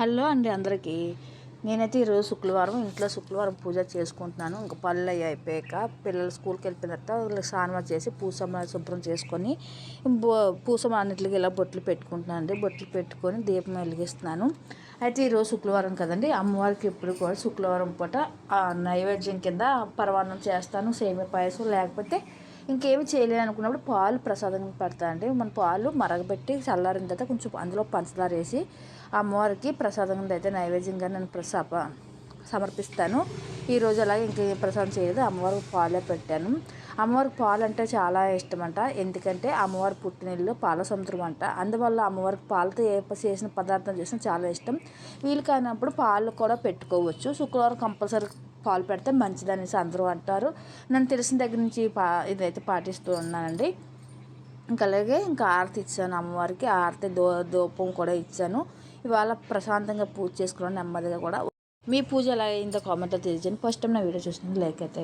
Hello అండి అందరికీ. నేనైతే ఈరోజు శుక్రవారం ఇంట్లో శుక్రవారం పూజ చేసుకుంటున్నాను. ఇంకా పళ్ళు అయ్యి అయిపోయాక పిల్లలు స్కూల్కి వెళ్ళిపోయిన తర్వాత వాళ్ళకి స్నానం చేసి పూసమ్మ శుభ్రం చేసుకొని బో- పూసమ్మ అన్నిటికి ఇలా బొట్లు పెట్టుకుంటున్నాను అండి. బొట్లు పెట్టుకొని దీపం వెలిగిస్తున్నాను. అయితే ఈరోజు శుక్రవారం కదండి. అమ్మవారికి ఎప్పుడు కూడా శుక్రవారం పూట ఆ నైవేద్యం కింద పరమాన్నం చేస్తాను. సేమియా పాయసం లేకపోతే ఇంకేమి చేయలేదు అనుకున్నప్పుడు పాలు ప్రసాదం పెడతా అండి మన పాలు మరగబెట్టి చల్లారిన తర్వాత కొంచెం అందులో పంచదార వేసి అమ్మవారికి ప్రసాదంగా అయితే నైవేద్యంగా నేను ప్రసాప సమర్పిస్తాను. ఈరోజు అలాగే ఇంకే ప్రసాదం చేయలేదు. అమ్మవారికి పాలే పెట్టాను. అమ్మవారికి పాలు అంటే చాలా ఇష్టం అంట ఎందుకంటే అమ్మవారి పుట్టినిల్లు పాల సముద్రం అంట. అందువల్ల అమ్మవారికి పాలతో ఏ చేసిన పదార్థం చేసినా చాలా ఇష్టం. వీలు కానప్పుడు పాలు కూడా పెట్టుకోవచ్చు. శుక్రవారం కంపల్సరీ పాలు పెడితే మంచిదనేసి అందరూ అంటారు. నన్ను తెలిసిన దగ్గర నుంచి పా ఇదైతే పాటిస్తూ ఉన్నానండి. ఇంకా అలాగే ఇంకా ఆరతి ఇచ్చాను అమ్మవారికి. ఆరతి దో దూపం కూడా ఇచ్చాను. ఇవాళ ప్రశాంతంగా పూజ చేసుకున్నాను నెమ్మదిగా కూడా. మీ పూజ ఎలా అయిందో కామెంట్లో తెలియజేయండి. ఫస్ట్ టైం నా వీడియో చూసినందుకు లైక్ అయితే